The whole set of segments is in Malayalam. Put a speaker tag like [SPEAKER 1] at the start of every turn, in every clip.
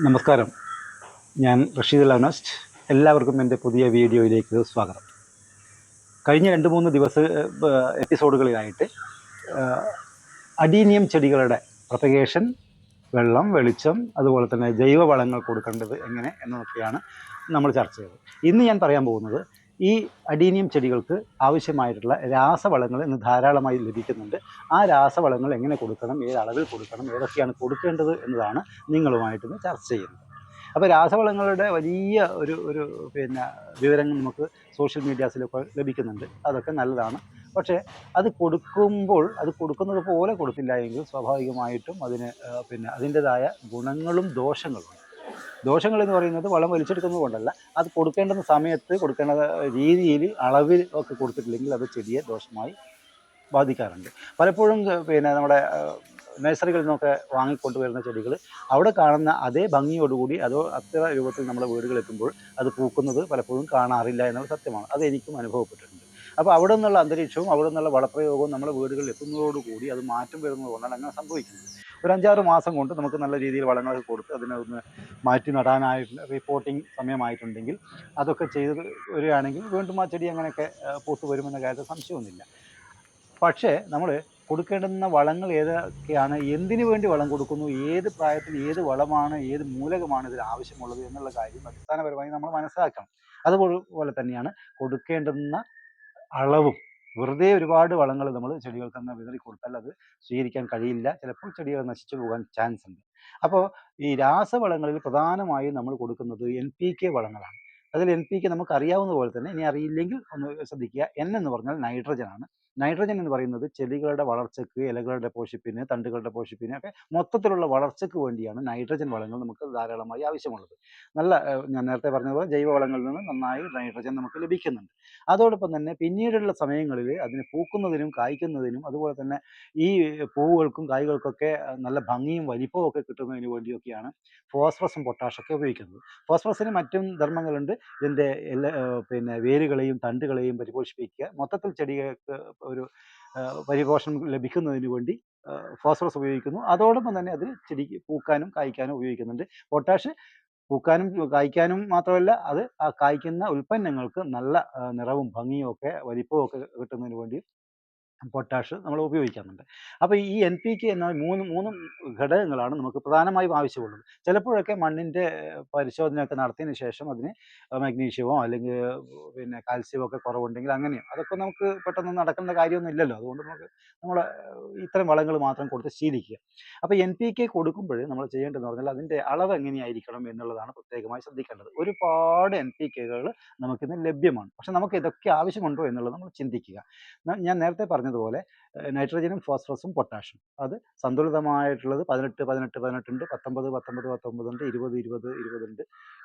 [SPEAKER 1] നമസ്കാരം. ഞാൻ റഷീദ് ലനസ്റ്റ് എല്ലാവർക്കും എന്റെ പുതിയ വീഡിയോയിലേക്ക് സ്വാഗതം. കഴിഞ്ഞ രണ്ട് മൂന്ന് ദിവസ എപ്പിസോഡുകളിലായിട്ട് അഡീനിയം ചെടികളുടെ പ്രൊപ്പഗേഷൻ വെള്ളം വെളിച്ചം അതുപോലെ തന്നെ ജൈവവളങ്ങൾ കൊടുക്കേണ്ടത് എങ്ങനെ എന്നൊക്കെയാണ് നമ്മൾ ചർച്ച ചെയ്തത്. ഇന്ന് ഞാൻ പറയാൻ പോകുന്നത് ഈ അഡീനിയം ചെടികൾക്ക് ആവശ്യമായിട്ടുള്ള രാസവളങ്ങൾ ഇന്ന് ധാരാളമായി ലഭിക്കുന്നുണ്ട്. ആ രാസവളങ്ങൾ എങ്ങനെ കൊടുക്കണം ഏത് കൊടുക്കണം ഏതൊക്കെയാണ് കൊടുക്കേണ്ടത് എന്നതാണ് നിങ്ങളുമായിട്ടിന്ന് ചർച്ച ചെയ്യുന്നത്. അപ്പോൾ രാസവളങ്ങളുടെ വലിയ ഒരു ഒരു പിന്നെ വിവരങ്ങൾ നമുക്ക് സോഷ്യൽ മീഡിയാസിലൊക്കെ ലഭിക്കുന്നുണ്ട്. അതൊക്കെ നല്ലതാണ്. പക്ഷേ അത് കൊടുക്കുമ്പോൾ അത് കൊടുക്കുന്നത് പോലെ കൊടുത്തില്ല എങ്കിൽ സ്വാഭാവികമായിട്ടും അതിന് പിന്നെ അതിന്റെതായ ഗുണങ്ങളും ദോഷങ്ങളും. ദോഷങ്ങൾ എന്ന് പറയുന്നത് വളം വലിച്ചെടുക്കുന്നത് കൊണ്ടല്ല. അത് കൊടുക്കേണ്ടുന്ന സമയത്ത് കൊടുക്കേണ്ട രീതിയിൽ അളവിൽ ഒക്കെ കൊടുത്തിട്ടില്ലെങ്കിൽ അത് ചെടിയെ ദോഷമായി ബാധിക്കാറുണ്ട്. പലപ്പോഴും പിന്നെ നമ്മുടെ നഴ്സറികളിൽ നിന്നൊക്കെ വാങ്ങിക്കൊണ്ടുവരുന്ന ചെടികൾ അവിടെ കാണുന്ന അതേ ഭംഗിയോടുകൂടി അതോ അത്ര രൂപത്തിൽ നമ്മുടെ വീടുകളിൽ എത്തുമ്പോൾ അത് പൂക്കുന്നത് പലപ്പോഴും കാണാറില്ല എന്നുള്ള സത്യമാണ്. അത് എനിക്കും അനുഭവപ്പെട്ടിട്ടുണ്ട്. അപ്പോൾ അവിടെ നിന്നുള്ള അന്തരീക്ഷവും അവിടെ നിന്നുള്ള വളപ്രയോഗവും നമ്മുടെ വീടുകളിൽ എത്തുന്നതോടുകൂടി അത് മാറ്റം വരുന്നത് കൊണ്ടാണ് അങ്ങനെ സംഭവിക്കുന്നത്. ഒരു അഞ്ചാറ് മാസം കൊണ്ട് നമുക്ക് നല്ല രീതിയിൽ വളങ്ങളൊക്കെ കൊടുത്ത് അതിനെ ഒന്ന് മാറ്റി നടാനായിട്ട് റിപ്പോർട്ടിംഗ് സമയമായിട്ടുണ്ടെങ്കിൽ അതൊക്കെ ചെയ്ത് വരികയാണെങ്കിൽ വീണ്ടും ആ ചെടി അങ്ങനെയൊക്കെ പൂത്ത് വരുമെന്ന കാര്യത്തിൽ സംശയമൊന്നുമില്ല. പക്ഷേ നമ്മൾ കൊടുക്കേണ്ടുന്ന വളങ്ങൾ ഏതൊക്കെയാണ് എന്തിനു വേണ്ടി വളം കൊടുക്കുന്നു ഏത് പ്രായത്തിൽ ഏത് വളമാണ് ഏത് മൂലകമാണ് ഇതിന് ആവശ്യമുള്ളത് എന്നുള്ള കാര്യം അടിസ്ഥാനപരമായി നമ്മൾ മനസ്സിലാക്കണം. അതുപോലെ തന്നെയാണ് കൊടുക്കേണ്ടുന്ന അളവും. വെറുതെ ഒരുപാട് വളങ്ങൾ നമ്മൾ ചെടികൾക്ക് അങ്ങ് വിതറി കൊടുത്താൽ അത് സ്വീകരിക്കാൻ കഴിയില്ല. ചിലപ്പോൾ ചെടികൾ നശിച്ചു പോകാൻ ചാൻസ് ഉണ്ട്. അപ്പോൾ ഈ രാസവളങ്ങളിൽ പ്രധാനമായും നമ്മൾ കൊടുക്കുന്നത് എൻ പി കെ വളങ്ങളാണ്. അതിൽ എൻ പി കെ നമുക്ക് അറിയാവുന്ന പോലെ തന്നെ ഇനി അറിയില്ലെങ്കിൽ ഒന്ന് ശ്രദ്ധിക്കുക. എൻ എന്ന് പറഞ്ഞാൽ നൈട്രജൻ ആണ്. നൈട്രജൻ എന്ന് പറയുന്നത് ചെടികളുടെ വളർച്ചയ്ക്ക് ഇലകളുടെ പോഷിപ്പിന് തണ്ടുകളുടെ പോഷിപ്പിന് ഒക്കെ മൊത്തത്തിലുള്ള വളർച്ചയ്ക്ക് വേണ്ടിയാണ് നൈട്രജൻ വളങ്ങൾ നമുക്ക് ധാരാളമായി ആവശ്യമുള്ളത്. നല്ല ഞാൻ നേരത്തെ പറഞ്ഞതുപോലെ ജൈവവളങ്ങളിൽ നിന്ന് നന്നായി നൈട്രജൻ നമുക്ക് ലഭിക്കുന്നുണ്ട്. അതോടൊപ്പം തന്നെ പിന്നീടുള്ള സമയങ്ങളിൽ അതിന് പൂക്കുന്നതിനും കായ്ക്കുന്നതിനും അതുപോലെ തന്നെ ഈ പൂവുകൾക്കും കായ്കൾക്കൊക്കെ നല്ല ഭംഗിയും വലിപ്പവും ഒക്കെ കിട്ടുന്നതിന് വേണ്ടിയൊക്കെയാണ് ഫോസ്ഫറസും പൊട്ടാഷൊക്കെ ഉപയോഗിക്കുന്നത്. ഫോസ്ഫറസിന് മറ്റും ധർമ്മങ്ങളുണ്ട്. ഇതിന്റെ എല്ലാ പിന്നെ വേരുകളെയും തണ്ടുകളെയും പരിപോഷിപ്പിക്കുക. മൊത്തത്തിൽ ചെടികൾക്ക് ഒരു പരിപോഷണം ലഭിക്കുന്നതിന് വേണ്ടി ഫോസ്ഫറസ് ഉപയോഗിക്കുന്നു. അതോടൊപ്പം തന്നെ അതിൽ ചെടിക്ക് പൂക്കാനും കായ്ക്കാനും ഉപയോഗിക്കുന്നുണ്ട്. പൊട്ടാഷ് പൂക്കാനും കായ്ക്കാനും മാത്രമല്ല അത് ആ കായ്ക്കുന്ന ഉൽപ്പന്നങ്ങൾക്ക് നല്ല നിറവും ഭംഗിയും ഒക്കെ വലിപ്പവും ഒക്കെ കിട്ടുന്നതിന് വേണ്ടി പൊട്ടാഷ് നമ്മൾ ഉപയോഗിക്കുന്നുണ്ട് അപ്പോൾ ഈ എൻ പി കെ എന്ന മൂന്ന് മൂന്ന് ഘടകങ്ങളാണ് നമുക്ക് പ്രധാനമായും ആവശ്യമുള്ളത്. ചിലപ്പോഴൊക്കെ മണ്ണിന്റെ പരിശോധനയൊക്കെ നടത്തിയതിന് ശേഷം അതിന് മഗ്നീഷ്യമോ അല്ലെങ്കിൽ പിന്നെ കാൽസ്യമോ ഒക്കെ കുറവുണ്ടെങ്കിൽ അങ്ങനെയും. അതൊക്കെ നമുക്ക് പെട്ടെന്ന് നടക്കേണ്ട കാര്യമൊന്നും ഇല്ലല്ലോ. അതുകൊണ്ട് നമുക്ക് നമ്മൾ ഇത്തരം വളങ്ങൾ മാത്രം കൊടുത്ത് ശീലിക്കുക. അപ്പോൾ എൻ പി കെ കൊടുക്കുമ്പോൾ നമ്മൾ ചെയ്യേണ്ടതെന്ന് പറഞ്ഞാൽ അതിന്റെ അളവ് എങ്ങനെയായിരിക്കണം എന്നുള്ളതാണ് പ്രത്യേകമായി ശ്രദ്ധിക്കേണ്ടത്. ഒരുപാട് എൻ പി കെകൾ നമുക്കിന്ന് ലഭ്യമാണ്. പക്ഷെ നമുക്ക് ഇതൊക്കെ ആവശ്യമുണ്ടോ എന്നുള്ളത് നമ്മൾ ചിന്തിക്കുക. ഞാൻ നേരത്തെ പറഞ്ഞതുപോലെ നൈട്രജനും ഫോസ്ഫറസും പൊട്ടാഷും അത് സന്തുലിതമായിട്ടുള്ളത് പതിനെട്ട് പതിനെട്ട് പതിനെട്ടുണ്ട് പത്തൊമ്പത് പത്തൊമ്പത് പത്തൊമ്പതുണ്ട് ഇരുപത് ഇരുപത് ഇരുപതുണ്ട്.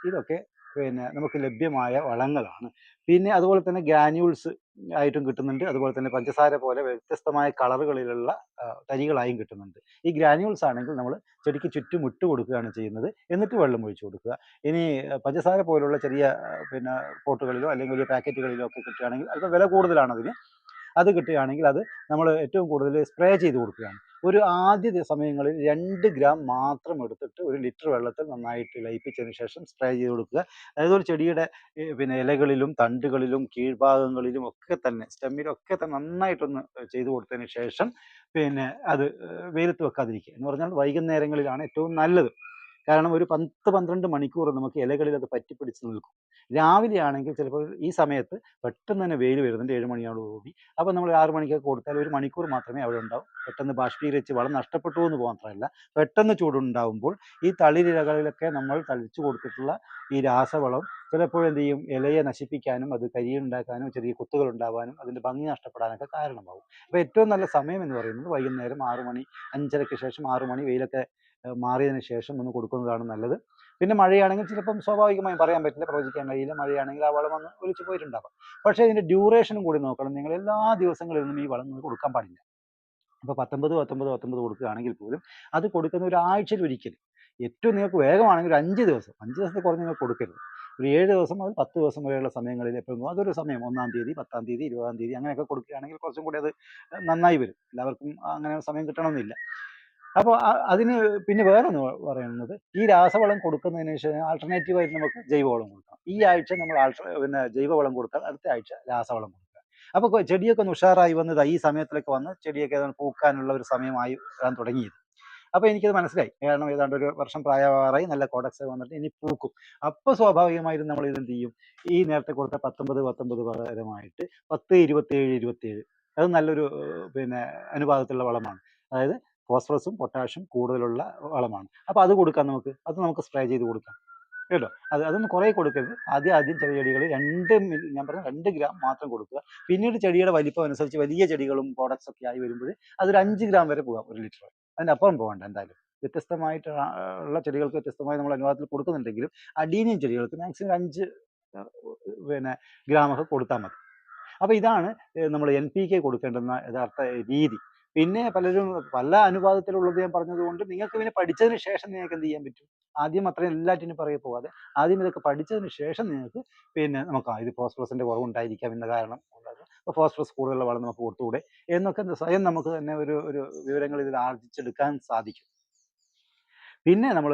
[SPEAKER 1] ഇതൊക്കെ പിന്നെ നമുക്ക് ലഭ്യമായ വളങ്ങളാണ്. പിന്നെ അതുപോലെ തന്നെ ഗ്രാനുൾസ് ആയിട്ടും കിട്ടുന്നുണ്ട്. അതുപോലെ തന്നെ പഞ്ചസാര പോലെ വ്യത്യസ്തമായ കളറുകളിലുള്ള തരികളായും കിട്ടുന്നുണ്ട്. ഈ ഗ്രാനുൾസ് ആണെങ്കിൽ നമ്മൾ ചെടിക്ക് ചുറ്റും ഇട്ട് കൊടുക്കുകയാണ് ചെയ്യുന്നത്. എന്നിട്ട് വെള്ളം ഒഴിച്ചു കൊടുക്കുക. ഇനി പഞ്ചസാര പോലുള്ള ചെറിയ പിന്നെ പോട്ടുകളിലോ അല്ലെങ്കിൽ വലിയ പാക്കറ്റുകളിലോ ഒക്കെ കിട്ടുകയാണെങ്കിൽ അല്പം വില കൂടുതലാണ് അതിന് അത് കിട്ടുകയാണെങ്കിൽ അത് നമ്മൾ ഏറ്റവും കൂടുതൽ സ്പ്രേ ചെയ്ത് കൊടുക്കുകയാണ്. ഒരു ആദ്യ സമയങ്ങളിൽ രണ്ട് ഗ്രാം മാത്രം എടുത്തിട്ട് ഒരു ലിറ്റർ വെള്ളത്തിൽ നന്നായിട്ട് ലയിപ്പിച്ചതിന് ശേഷം സ്പ്രേ ചെയ്ത് കൊടുക്കുക. അതായത് ഒരു ചെടിയുടെ പിന്നെ ഇലകളിലും തണ്ടുകളിലും കീഴ്ഭാഗങ്ങളിലും ഒക്കെ തന്നെ സ്റ്റെമ്മിലൊക്കെ തന്നെ നന്നായിട്ടൊന്ന് ചെയ്ത് കൊടുത്തതിന് ശേഷം പിന്നെ അത് വെയിലത്ത് വെക്കാതിരിക്കുക. എന്ന് പറഞ്ഞാൽ വൈകുന്നേരങ്ങളിലാണ് ഏറ്റവും നല്ലത്. കാരണം ഒരു പത്ത് പന്ത്രണ്ട് മണിക്കൂർ നമുക്ക് ഇലകളിൽ അത് പറ്റിപ്പിടിച്ച് നിൽക്കും. രാവിലെ ആണെങ്കിൽ ചിലപ്പോൾ ഈ സമയത്ത് പെട്ടെന്ന് തന്നെ വെയിൽ വരുന്നുണ്ട് ഏഴ് മണിയോടുകൂടി അപ്പോൾ നമ്മൾ ആറ് മണിക്കൊക്കെ കൊടുത്താൽ ഒരു മണിക്കൂർ മാത്രമേ അവിടെ ഉണ്ടാവും. പെട്ടെന്ന് ബാഷ്പീകരിച്ച് വളം നഷ്ടപ്പെട്ടു എന്ന് മാത്രമല്ല പെട്ടെന്ന് ചൂടുണ്ടാവുമ്പോൾ ഈ തളിരിലകളിലൊക്കെ നമ്മൾ തളിച്ചു കൊടുത്തിട്ടുള്ള ഈ രാസവളം ചിലപ്പോൾ എന്ത് ചെയ്യും? ഇലയെ നശിപ്പിക്കാനും അത് കരിയുണ്ടാക്കാനും ചെറിയ കുത്തുകൾ ഉണ്ടാവാനും അതിന്റെ ഭംഗി നഷ്ടപ്പെടാനൊക്കെ കാരണമാവും. അപ്പോൾ ഏറ്റവും നല്ല സമയം എന്ന് പറയുന്നത് വൈകുന്നേരം ആറ് മണി അഞ്ചരയ്ക്ക് ശേഷം ആറ് മണി വെയിലൊക്കെ മാറിയതിന് ശേഷം ഒന്ന് കൊടുക്കുന്നതാണ് നല്ലത്. പിന്നെ മഴയാണെങ്കിൽ ചിലപ്പം സ്വാഭാവികമായും പറയാൻ പറ്റില്ല പ്രവചിക്കാൻ കഴിയില്ല. മഴയാണെങ്കിൽ ആ വളം അങ്ങ് ഒലിച്ചു പോയിട്ടുണ്ടാകും പക്ഷേ ഇതിന്റെ ഡ്യൂറേഷനും കൂടി നോക്കണം. നിങ്ങൾ എല്ലാ ദിവസങ്ങളിലൊന്നും ഈ വളം കൊടുക്കാൻ പാടില്ല. അപ്പോൾ പത്തൊമ്പത് പത്തൊമ്പത് പത്തൊമ്പത് കൊടുക്കുകയാണെങ്കിൽ പോലും അത് കൊടുക്കുന്ന ഒരു ആഴ്ചയിൽ ഒരിക്കൽ ഏറ്റവും നിങ്ങൾക്ക് വേഗമാണെങ്കിൽ ഒരു അഞ്ച് ദിവസം. അഞ്ച് ദിവസത്തെ കുറഞ്ഞ് നിങ്ങൾ കൊടുക്കരുത്. ഒരു ഏഴ് ദിവസം മുതൽ പത്ത് ദിവസം വരെയുള്ള സമയങ്ങളിൽ എപ്പോഴും അതൊരു സമയം. ഒന്നാം തീയതി പത്താം തീയതി ഇരുപതാം തീയതി അങ്ങനെയൊക്കെ കൊടുക്കുകയാണെങ്കിൽ കുറച്ചും കൂടി അത് നന്നായി വരും. എല്ലാവർക്കും അങ്ങനെ സമയം കിട്ടണമെന്നില്ല. അപ്പോൾ അതിന് പിന്നെ വേറൊന്ന് പറയുന്നത്. ഈ രാസവളം കൊടുക്കുന്നതിന് ശേഷം ആൾട്ടർനേറ്റീവ് ആയിട്ട് നമുക്ക് ജൈവവളം കൊടുക്കാം. ഈ ആഴ്ച നമ്മൾ ആൾട്ടർ പിന്നെ ജൈവവളം കൊടുത്താൽ അടുത്ത ആഴ്ച രാസവളം കൊടുക്കാം അപ്പോൾ ചെടിയൊക്കെ ഒന്ന് ഉഷാറായി വന്നത് ഈ സമയത്തിലൊക്കെ വന്ന് ചെടിയൊക്കെ ഏതാണ്ട് പൂക്കാനുള്ള ഒരു സമയമായി വരാൻ തുടങ്ങിയത്. അപ്പോൾ എനിക്കത് മനസ്സിലായി. കാരണം ഏതാണ്ട് ഒരു വർഷം പ്രായമാറായി നല്ല കോഡക്സ് വന്നിട്ട് ഇനി പൂക്കും. അപ്പോൾ സ്വാഭാവികമായിട്ടും നമ്മൾ ഇതെന്ത് ചെയ്യും? ഈ നേരത്തെ കൊടുത്ത പത്തൊമ്പത് പത്തൊമ്പത് പകരമായിട്ട് പത്ത് ഇരുപത്തേഴ് ഇരുപത്തേഴ്. അത് നല്ലൊരു പിന്നെ അനുപാതത്തിലുള്ള വളമാണ്. അതായത് ഫോസ്ഫറസും പൊട്ടാഷ്യം കൂടുതലുള്ള വളമാണ്. അപ്പോൾ അത് കൊടുക്കാം നമുക്ക്. അത് നമുക്ക് സ്പ്രേ ചെയ്ത് കൊടുക്കാം. കേട്ടോ? അത് അതൊന്നും കുറേ കൊടുക്കരുത്. ആദ്യം ആദ്യം ചെറിയ ചെടികൾ രണ്ട് ഞാൻ പറഞ്ഞു രണ്ട് ഗ്രാം മാത്രം കൊടുക്കുക. പിന്നീട് ചെടിയുടെ വലിപ്പം അനുസരിച്ച് വലിയ ചെടികളും പ്രോഡക്ട്സ് ഒക്കെ ആയി വരുമ്പോൾ അതൊരു അഞ്ച് ഗ്രാം വരെ പോകാം ഒരു ലിറ്റർ അതിന്റെ അപ്പുറം പോകണ്ട എന്തായാലും. വ്യത്യസ്തമായിട്ട് ഉള്ള ചെടികൾക്ക് വ്യത്യസ്തമായി നമ്മൾ അനുവാദത്തിൽ കൊടുക്കുന്നുണ്ടെങ്കിലും അടീനിയം ചെടികൾക്ക് മാക്സിമം അഞ്ച് പിന്നെ ഗ്രാമൊക്കെ കൊടുത്താൽ മതി. അപ്പോൾ ഇതാണ് നമ്മൾ എൻ പി കെ കൊടുക്കേണ്ടുന്ന യഥാർത്ഥ രീതി. പിന്നെ പലരും പല അനുപാതത്തിലുള്ളത് ഞാൻ പറഞ്ഞതുകൊണ്ട് നിങ്ങൾക്ക് പിന്നെ പഠിച്ചതിന് ശേഷം നിങ്ങൾക്ക് എന്ത് ചെയ്യാൻ പറ്റും? ആദ്യം അത്രയും എല്ലാറ്റിനും പറയെ പോവാതെ ആദ്യം ഇതൊക്കെ പഠിച്ചതിന് ശേഷം നിങ്ങൾക്ക് പിന്നെ നമുക്ക് ഇത് ഫോസ്ഫറസിന്റെ കുറവുണ്ടായിരിക്കാം എന്ന കാരണം അപ്പോൾ ഫോസ്ഫറസ് കൂടുതലുള്ള വളം നമുക്ക് കൊടുത്തുകൂടെ? എന്നൊക്കെ സ്വയം നമുക്ക് തന്നെ ഒരു ഒരു വിവരങ്ങൾ ഇതിൽ ആർജിച്ചെടുക്കാൻ സാധിക്കും. പിന്നെ നമ്മൾ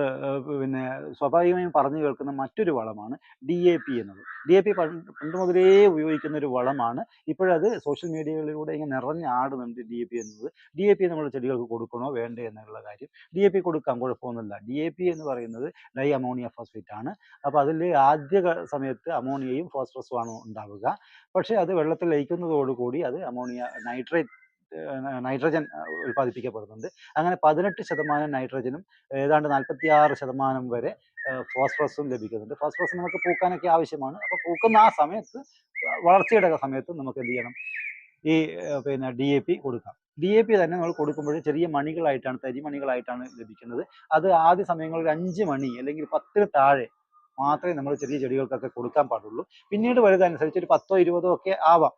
[SPEAKER 1] പിന്നെ സ്വാഭാവികമായും പറഞ്ഞു കേൾക്കുന്ന മറ്റൊരു വളമാണ് ഡി എ പി എന്നത്. ഡി എ പി പണ്ട് മുതലേ ഉപയോഗിക്കുന്ന ഒരു വളമാണ്. ഇപ്പോഴത് സോഷ്യൽ മീഡിയകളിലൂടെ ഇങ്ങനെ നിറഞ്ഞാടുന്നുണ്ട് ഡി എ പി എന്നത്. ഡി എ പി നമ്മൾ ചെടികൾക്ക് കൊടുക്കണോ വേണ്ടേ എന്നുള്ള കാര്യം. ഡി എ പി കൊടുക്കാം കുഴപ്പമൊന്നുമില്ല. ഡി എ പി എന്ന് പറയുന്നത് ഡൈ അമോണിയ ഫോസ്ഫേറ്റ് ആണ്. അപ്പോൾ അതിൽ ആദ്യ സമയത്ത് അമോണിയയും ഫോസ്ഫറസും ആണ് ഉണ്ടാവുക. പക്ഷേ അത് വെള്ളത്തിൽ ലയിക്കുന്നതോടുകൂടി അത് അമോണിയ നൈട്രേറ്റ് നൈട്രജൻ ഉൽപ്പാദിപ്പിക്കപ്പെടുന്നുണ്ട്. അങ്ങനെ പതിനെട്ട് ശതമാനം നൈട്രജനും ഏതാണ്ട് നാൽപ്പത്തി ആറ് ശതമാനം വരെ ഫോസ്ഫറസും ലഭിക്കുന്നുണ്ട്. ഫോസ്ഫറസ് നമുക്ക് പൂക്കാനൊക്കെ ആവശ്യമാണ്. അപ്പോൾ പൂക്കുന്ന ആ സമയത്ത് വളർച്ചയുടെ സമയത്ത് നമുക്ക് എന്ത് ചെയ്യണം? ഈ പിന്നെ ഡി എ പി കൊടുക്കാം. ഡി എ പി തന്നെ നമ്മൾ കൊടുക്കുമ്പോൾ ചെറിയ മണികളായിട്ടാണ് തരി മണികളായിട്ടാണ് ലഭിക്കുന്നത്. അത് ആദ്യ സമയങ്ങളിൽ അഞ്ച് മണി അല്ലെങ്കിൽ പത്തിന് താഴെ മാത്രമേ നമ്മൾ ചെറിയ ചെടികൾക്കൊക്കെ കൊടുക്കാൻ പാടുള്ളൂ. പിന്നീട് വലുതനുസരിച്ച് ഒരു പത്തോ ഇരുപതോ ഒക്കെ ആവാം.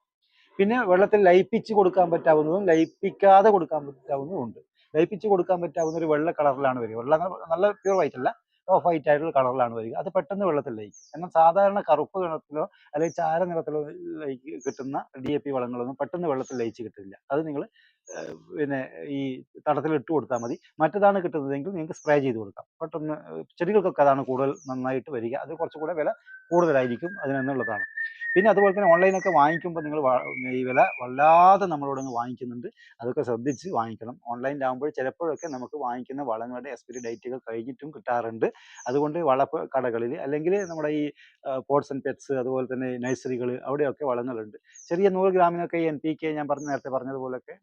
[SPEAKER 1] പിന്നെ വെള്ളത്തിൽ ലയിപ്പിച്ച് കൊടുക്കാൻ പറ്റാവുന്നതും ലയിപ്പിക്കാതെ കൊടുക്കാൻ പറ്റാവുന്നതും ഉണ്ട്. ലയിപ്പിച്ച് കൊടുക്കാൻ പറ്റാവുന്ന ഒരു വെള്ള കളറിലാണ് വരിക. വെള്ള നല്ല പ്യൂർ വൈറ്റ് അല്ല. ഓഫ് വൈറ്റ് ആയിട്ടുള്ള കളറിലാണ് വരിക. അത് പെട്ടെന്ന് വെള്ളത്തിൽ ലയിക്കും. എന്നാൽ സാധാരണ കറുപ്പ് നിറത്തിലോ അല്ലെങ്കിൽ ചാര നിറത്തിലോ കിട്ടുന്ന ഡി എ പി വളങ്ങളൊന്നും പെട്ടെന്ന് വെള്ളത്തിൽ ലയിച്ച് കിട്ടില്ല. അത് നിങ്ങൾ പിന്നെ ഈ തടത്തിൽ ഇട്ട് കൊടുത്താൽ മതി. മറ്റതാണ് കിട്ടുന്നതെങ്കിൽ നിങ്ങൾക്ക് സ്പ്രേ ചെയ്ത് കൊടുക്കാം. പെട്ടെന്ന് ചെടികൾക്കൊക്കെ അതാണ് കൂടുതൽ നന്നായിട്ട് വരിക. അത് കുറച്ചുകൂടെ വില കൂടുതലായിരിക്കും അതിനെന്നുള്ളതാണ്. പിന്നെ അതുപോലെ തന്നെ ഓൺലൈനൊക്കെ വാങ്ങിക്കുമ്പോൾ നിങ്ങൾ ഈ വില വല്ലാതെ നമ്മളോട് വാങ്ങിക്കുന്നുണ്ട്. അതൊക്കെ ശ്രദ്ധിച്ച് വാങ്ങിക്കണം. ഓൺലൈനിലാകുമ്പോൾ ചിലപ്പോഴൊക്കെ നമുക്ക് വാങ്ങിക്കുന്ന വളങ്ങളുടെ എക്സ്പയറി ഡേറ്റുകൾ കഴിഞ്ഞിട്ടും കിട്ടാറുണ്ട്. അതുകൊണ്ട് വളപ്പ് കടകളിൽ അല്ലെങ്കിൽ നമ്മുടെ ഈ പോട്ട്സ് ആൻഡ് പെറ്റ്സ് അതുപോലെ തന്നെ നഴ്സറികൾ അവിടെയൊക്കെ വളങ്ങളുണ്ട്. ചെറിയ നൂറ് ഗ്രാമിനൊക്കെ എൻ പി കെ ഞാൻ പറഞ്ഞ നേരത്തെ പറഞ്ഞതുപോലൊക്കെ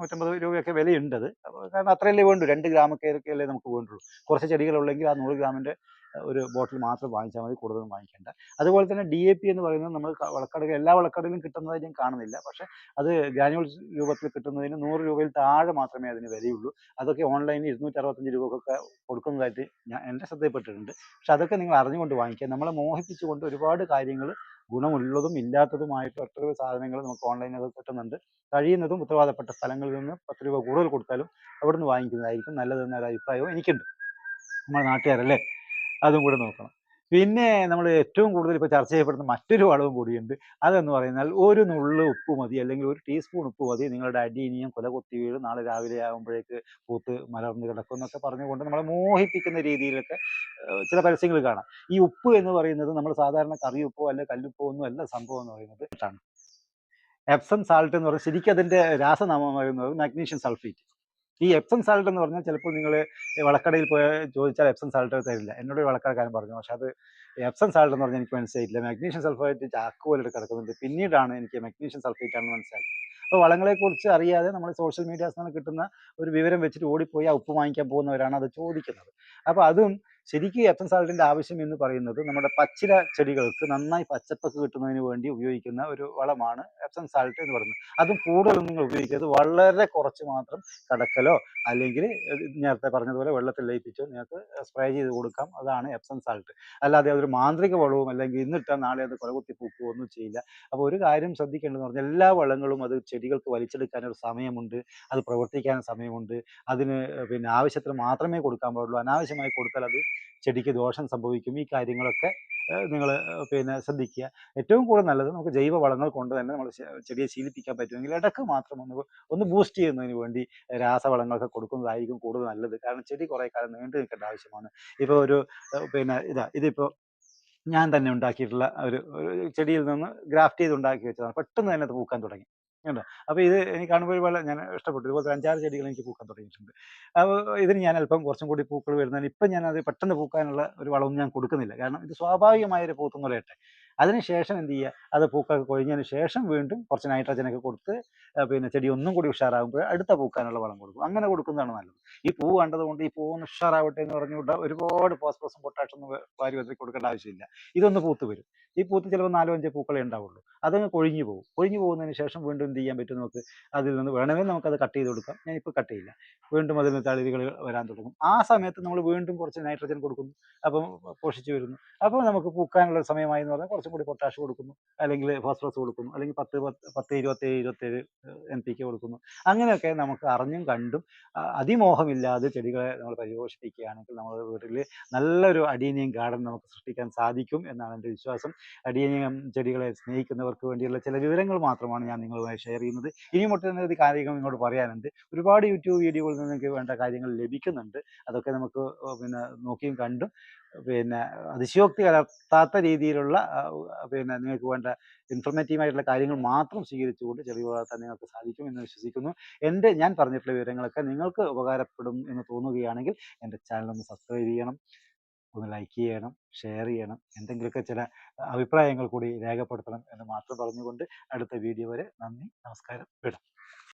[SPEAKER 1] നൂറ്റമ്പത് രൂപയൊക്കെ വിലയുണ്ട് അത്. കാരണം അത്രയല്ലേ വേണ്ടൂ? രണ്ട് ഗ്രാമൊക്കെ അല്ലേ നമുക്ക് വേണ്ടുള്ളൂ. കുറച്ച് ചെടികളുള്ളെങ്കിൽ ആ നൂറ് ഗ്രാമിന്റെ ഒരു ബോട്ടിൽ മാത്രം വാങ്ങിച്ചാൽ മതി കൂടുതൽ വാങ്ങിക്കേണ്ട. അതുപോലെ തന്നെ ഡി എ പി എന്ന് പറയുന്നത് നമ്മൾ വളക്കടകൾ എല്ലാ വളക്കടയിലും കിട്ടുന്നതായി ഞാൻ കാണുന്നില്ല. പക്ഷെ അത് ഗ്രാനുവൽസ് രൂപത്തിൽ കിട്ടുന്നതിന് നൂറ് രൂപയിൽ താഴെ മാത്രമേ അതിന് വിലയുള്ളൂ. അതൊക്കെ ഓൺലൈനിൽ ഇരുന്നൂറ്റി അറുപത്തഞ്ച് രൂപക്കൊക്കെ കൊടുക്കുന്നതായിട്ട് ഞാൻ എന്റെ ശ്രദ്ധയിൽപ്പെട്ടിട്ടുണ്ട്. പക്ഷെ അതൊക്കെ നിങ്ങൾ അറിഞ്ഞുകൊണ്ട് വാങ്ങിക്കുക. നമ്മളെ മോഹിപ്പിച്ചുകൊണ്ട് ഒരുപാട് കാര്യങ്ങൾ ഗുണമുള്ളതും ഇല്ലാത്തതുമായിട്ട് ഒട്ടനവധി സാധനങ്ങൾ നമുക്ക് ഓൺലൈനിൽ കിട്ടുന്നുണ്ട്. കഴിയുന്നതും ഉത്തരവാദപ്പെട്ട സ്ഥലങ്ങളിൽ നിന്ന് പത്ത് രൂപ കൂടുതൽ കൊടുത്താലും അവിടുന്ന് വാങ്ങിക്കുന്നതായിരിക്കും നല്ലതെന്നൊരു അഭിപ്രായവും എനിക്കുണ്ട്. നമ്മുടെ നാട്ടുകാരല്ലേ? അതും കൂടെ നോക്കണം. പിന്നെ നമ്മൾ ഏറ്റവും കൂടുതൽ ഇപ്പോൾ ചർച്ച ചെയ്യപ്പെടുന്ന മറ്റൊരു വളവും കൂടിയുണ്ട്. അതെന്ന് പറയുന്നാൽ ഒരു നുള്ളു ഉപ്പ് മതി അല്ലെങ്കിൽ ഒരു ടീസ്പൂൺ ഉപ്പ് മതി. നിങ്ങളുടെ അടിയിനിയും കൊല കൊത്തി വീഴും. നാളെ രാവിലെ ആകുമ്പോഴേക്ക് പൂത്ത് മലർന്ന് കിടക്കും എന്നൊക്കെ പറഞ്ഞുകൊണ്ട് നമ്മളെ മോഹിപ്പിക്കുന്ന രീതിയിലൊക്കെ ചില പരസ്യങ്ങൾ കാണാം. ഈ ഉപ്പ് എന്ന് പറയുന്നത് നമ്മൾ സാധാരണ കറി ഉപ്പോ അല്ലെ കല്ലുപ്പോ ഒന്നും അല്ല സംഭവം എന്ന് പറയുന്നത് എപ്സം സാൾട്ട് എന്ന് പറയുന്നത് ശരിക്കും അതിന്റെ രാസനാമം പറയുന്നത് മാഗ്നീഷ്യം സൾഫേറ്റ്. ഈ എപ്സം സാൾട്ട് എന്ന് പറഞ്ഞാൽ ചിലപ്പോൾ നിങ്ങൾ വളക്കടയിൽ പോയി ചോദിച്ചാൽ എപ്സം സാൾട്ട് തരില്ല. എന്നോട് വളക്കടക്കാരൻ പറഞ്ഞു പക്ഷെ അത് എപ്സം സാൾട്ട് എന്ന് പറഞ്ഞാൽ എനിക്ക് മനസ്സിലായില്ല മാഗ്നീഷ്യം സൾഫേറ്റ് ചാക്ക് പോലെ കിടക്കുന്നുണ്ട്. പിന്നീടാണ് എനിക്ക് മാഗ്നീഷ്യം സൾഫേറ്റ് ആണെന്ന് മനസ്സിലായത്. അപ്പോൾ വളങ്ങളെക്കുറിച്ച് അറിയാതെ നമ്മൾ സോഷ്യൽ മീഡിയാസിൽ നിന്ന് കിട്ടുന്ന ഒരു വിവരം വെച്ചിട്ട് ഓടിപ്പോയി ആ ഉപ്പ് വാങ്ങിക്കാൻ പോകുന്നവരാണ് അത് ചോദിക്കുന്നത്. അപ്പോൾ അതും ശരിക്കും എപ്സം സാൾട്ടിന്റെ ആവശ്യം എന്ന് പറയുന്നത് നമ്മുടെ പച്ചില ചെടികൾക്ക് നന്നായി പച്ചപ്പൊക്കെ കിട്ടുന്നതിന് വേണ്ടി ഉപയോഗിക്കുന്ന ഒരു വളമാണ് എപ്സം സാൾട്ട് എന്ന് പറയുന്നത്. അതും കൂടുതലൊന്നും നിങ്ങൾ ഉപയോഗിക്കരുത് വളരെ കുറച്ച് മാത്രം കടക്കലോ അല്ലെങ്കിൽ നേരത്തെ പറഞ്ഞതുപോലെ വെള്ളത്തിൽ ലയിപ്പിച്ചോ നിങ്ങൾക്ക് സ്പ്രേ ചെയ്ത് കൊടുക്കാം. അതാണ് എപ്സം സാൾട്ട്. അല്ലാതെ അതൊരു മാന്ത്രിക വളവും അല്ലെങ്കിൽ ഇന്നിട്ടാൽ നാളെ അത് കൊലകുത്തി പൂക്കുകയോ ഒന്നും ചെയ്യില്ല. അപ്പോൾ ഒരു കാര്യം ശ്രദ്ധിക്കേണ്ടതെന്ന് പറഞ്ഞാൽ എല്ലാ വളങ്ങളും അത് ചെടികൾക്ക് വലിച്ചെടുക്കാൻ ഒരു സമയമുണ്ട്. അത് പ്രവർത്തിക്കാൻ സമയമുണ്ട്. അതിന് പിന്നെ ആവശ്യത്തിന് മാത്രമേ കൊടുക്കാൻ പാടുള്ളൂ. അനാവശ്യമായി കൊടുത്താൽ അത് ചെടിക്ക് ദോഷം സംഭവിക്കും ഈ കാര്യങ്ങളൊക്കെ നിങ്ങൾ പിന്നെ ശ്രദ്ധിക്കുക. ഏറ്റവും കൂടുതൽ നല്ലത് നമുക്ക് ജൈവ വളങ്ങൾ കൊണ്ട് തന്നെ നമ്മൾ ചെടിയെ ശീലിപ്പിക്കാൻ പറ്റുമെങ്കിൽ ഇടയ്ക്ക് മാത്രം ഒന്ന് ഒന്ന് ബൂസ്റ്റ് ചെയ്യുന്നതിന് വേണ്ടി രാസവളങ്ങളൊക്കെ കൊടുക്കുന്നതായിരിക്കും കൂടുതൽ നല്ലത്. കാരണം ചെടി കുറേ കാലം നീണ്ടു നിൽക്കേണ്ട ആവശ്യമാണ്. ഇപ്പോൾ ഒരു പിന്നെ ഇതാ ഇതിപ്പോൾ ഞാൻ തന്നെ ഉണ്ടാക്കിയിട്ടുള്ള ഒരു ചെടിയിൽ നിന്ന് ഗ്രാഫ്റ്റ് ചെയ്ത് ഉണ്ടാക്കി വെച്ചതാണ്. പെട്ടെന്ന് തന്നെ അത് പൂക്കാൻ തുടങ്ങി. കണ്ടോ? അപ്പോൾ ഇത് എനിക്ക് കാണുമ്പോൾ പോലെ ഞാൻ ഇഷ്ടപ്പെട്ടു. ഇതുപോലത്തെ അഞ്ചാറ് ചെടികൾ എനിക്ക് പൂക്കാൻ തുടങ്ങിയിട്ടുണ്ട്. അപ്പോൾ ഇതിന് ഞാൻ അല്പം കുറച്ചും കൂടി പൂക്കൾ വരുന്നതിന് ഇപ്പം ഞാൻ അത് പെട്ടെന്ന് പൂക്കാനുള്ള ഒരു വളമൊന്നും ഞാൻ കൊടുക്കുന്നില്ല. കാരണം ഇത് സ്വാഭാവികമായ ഒരു പൂത്തുന്നുറയട്ടെ അതിനുശേഷം എന്ത് ചെയ്യുക അത് പൂക്കളൊക്കെ കൊഴിഞ്ഞതിന് ശേഷം വീണ്ടും കുറച്ച് നൈട്രജനൊക്കെ കൊടുത്ത് പിന്നെ ചെടി ഒന്നും കൂടി ഉഷാറാകുമ്പോൾ അടുത്ത പൂക്കാനുള്ള വളം കൊടുക്കും. അങ്ങനെ കൊടുക്കുന്നതാണ് നല്ലത്. ഈ പൂ കണ്ടതുകൊണ്ട് ഈ പൂവൊന്ന് ഉഷാറാവട്ടെ എന്ന് പറഞ്ഞുകൊണ്ട് ഒരുപാട് ഫോസ്ഫറസും പൊട്ടാഷൊന്നും വാരി വെച്ച് കൊടുക്കേണ്ട ആവശ്യമില്ല. ഇതൊന്ന് പൂത്ത് വരും. ഈ പൂത്ത് ചിലപ്പോൾ നാലോ അഞ്ചോ പൂക്കളേ ഉണ്ടാവുള്ളൂ. അതങ്ങ് കൊഴിഞ്ഞു പോകും. കൊഴിഞ്ഞു പോകുന്നതിന് ശേഷം വീണ്ടും എന്ത് ചെയ്യാൻ പറ്റും നമുക്ക് അതിൽ നിന്ന് വേണമെങ്കിൽ നമുക്കത് കട്ട് ചെയ്ത് കൊടുക്കാം. ഞാൻ ഞാനിപ്പോൾ കട്ട് ചെയ്യില്ല. വീണ്ടും അതിൽ നിന്ന് തളിരുകൾ വരാൻ തുടങ്ങും. ആ സമയത്ത് നമ്മൾ വീണ്ടും കുറച്ച് നൈട്രജൻ കൊടുക്കുന്നു. അപ്പം പോഷിച്ച് വരുന്നു. അപ്പോൾ നമുക്ക് പൂക്കാനുള്ള സമയമായി എന്ന് പറഞ്ഞാൽ കുറച്ചും കൂടി പൊട്ടാഷ് കൊടുക്കുന്നു. അല്ലെങ്കിൽ ഫോസ്ഫറസ് കൊടുക്കുന്നു. അല്ലെങ്കിൽ പത്ത് പത്ത് പത്ത് ഇരുപത്തേഴ് ഇരുപത്തേഴ് എൻ പി കെ കൊടുക്കുന്നു. അങ്ങനെയൊക്കെ നമുക്ക് അറിഞ്ഞും കണ്ടും അതിമോഹമില്ലാതെ ചെടികളെ നമ്മൾ പരിപോഷിപ്പിക്കുകയാണെങ്കിൽ നമ്മുടെ വീട്ടിൽ നല്ലൊരു അഡീനിയം ഗാർഡൻ നമുക്ക് സൃഷ്ടിക്കാൻ സാധിക്കും എന്നാണ് എന്റെ വിശ്വാസം. അഡീനിയം ചെടികളെ സ്നേഹിക്കുന്നവർക്ക് വേണ്ടിയുള്ള ചില വിവരങ്ങൾ മാത്രമാണ് ഞാൻ നിങ്ങളുമായി ഷെയർ ചെയ്യുന്നത്. ഇനിയും ഒട്ടനവധി കാര്യങ്ങൾ നിങ്ങളോട് പറയാനുണ്ട്. ഒരുപാട് യൂട്യൂബ് വീഡിയോകളിൽ നിങ്ങൾക്ക് വേണ്ട കാര്യങ്ങൾ ലഭിക്കുന്നുണ്ട്. അതൊക്കെ നമുക്ക് പിന്നെ നോക്കിയും കണ്ടും പിന്നെ അതിശയോക്തി കലർത്താത്ത രീതിയിലുള്ള പിന്നെ നിങ്ങൾക്ക് വേണ്ട ഇൻഫർമേറ്റീവ് ആയിട്ടുള്ള കാര്യങ്ങൾ മാത്രം സ്വീകരിച്ചുകൊണ്ട് ചെടി വളർത്താൻ നിങ്ങൾക്ക് സാധിക്കും എന്ന് വിശ്വസിക്കുന്നു. എന്റെ ഞാൻ പറഞ്ഞിട്ടുള്ള വിവരങ്ങളൊക്കെ നിങ്ങൾക്ക് ഉപകാരപ്പെടും എന്ന് തോന്നുകയാണെങ്കിൽ എന്റെ ചാനൽ ഒന്ന് സബ്സ്ക്രൈബ് ചെയ്യണം. ഒന്ന് ലൈക്ക് ചെയ്യണം ഷെയർ ചെയ്യണം എന്തെങ്കിലുമൊക്കെ ചില അഭിപ്രായങ്ങൾ കൂടി രേഖപ്പെടുത്തണം എന്ന് മാത്രം പറഞ്ഞുകൊണ്ട് അടുത്ത വീഡിയോ വരെ നന്ദി നമസ്കാരം വിടാം